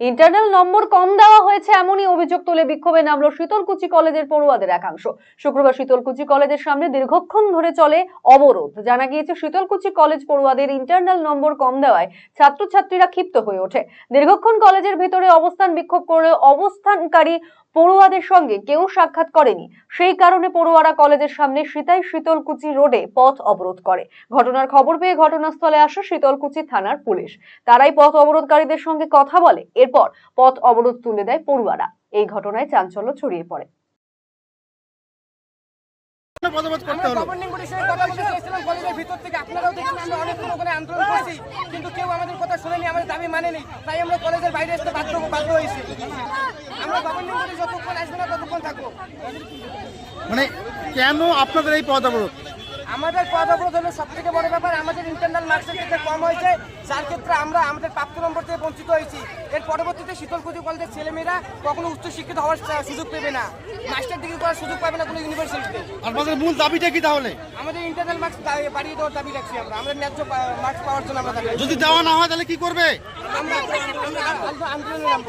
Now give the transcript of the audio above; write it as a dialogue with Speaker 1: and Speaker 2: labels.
Speaker 1: Internal number কম দেওয়া হয়েছে এমনই অভিযোগ তুলে বিক্ষোভে নামলো শীতলকুচি কলেজের পড়ুয়াদের একাংশ। শুক্রবার শীতলকুচি কলেজের সামনে দীর্ঘক্ষণ ধরে চলে অবরোধ। জানা গিয়েছে, শীতলকুচি কলেজ পড়ুয়াদের ইন্টারনাল নম্বর কম দেওয়ায় ছাত্রছাত্রীরা ক্ষিপ্ত হয়ে ওঠে। দীর্ঘক্ষণ কলেজের ভিতরে অবস্থান বিক্ষোভ করে অবস্থানকারী পড়ুয়াদের সঙ্গে কেউ সাক্ষাৎ করেনি। সেই কারণে পড়ুয়ারা কলেজের সামনে সীতাই শীতলকুচি রোডে পথ অবরোধ করে। ঘটনার খবর পেয়ে ঘটনাস্থলে আসে শীতলকুচি থানার পুলিশ। তারাই পথ অবরোধকারীদের সঙ্গে কথা বলে। এরপর পথ অবরোধ তুলে দেয় পড়ুয়ারা। এই ঘটনায় চাঞ্চল্য ছড়িয়ে পড়ে।
Speaker 2: পদবোধ করতে হলো।
Speaker 3: গভর্নিং বডির সঙ্গে কথা বলতে চেয়েছিলাম কলেজের ভিতর থেকে। আপনারাও দেখছেন আমরা অনেকক্ষণ ওখানে আন্দোলন করছি কিন্তু কেউ আমাদের কথা শুনেনি আমাদের দাবি মানেনি। তাই আমরা কলেজের বাইরে আসতে বাধ্য বাধ্য হয়েছি। আমরা গভর্নিং বডি যতক্ষণ আসবে না ততক্ষণ থাকব।
Speaker 2: মানে কেন আপনাদের এই পদ অবরোধ?
Speaker 3: আমাদের পদ অবরোধ হলো সব থেকে বড় আমাদের মার্কসের ক্ষেত্রে কম হয়েছে যার ক্ষেত্রে আমরা আমাদের প্রাপ্ত নম্বর থেকে বঞ্চিত হয়েছি এর পরবর্তীতে শীতলকুচি কলেজের ছেলেমেয়েরা কখনো উচ্চশিক্ষিত হওয়ার সুযোগ পেবে না মাস্টার ডিগ্রি করার সুযোগ পাবে না কোনো ইউনিভার্সিটিতে
Speaker 2: আমাদের মূল দাবিটা কি তাহলে
Speaker 3: আমাদের ইন্টারনাল মার্কস বাড়িয়ে দেওয়ার দাবি রাখছি আমরা আমাদের ন্যায্য মার্কস পাওয়ার জন্য আমরা
Speaker 2: যদি দেওয়া না হয় তাহলে কি করবে
Speaker 3: আমরা আমরা আন্দোলনে নামবো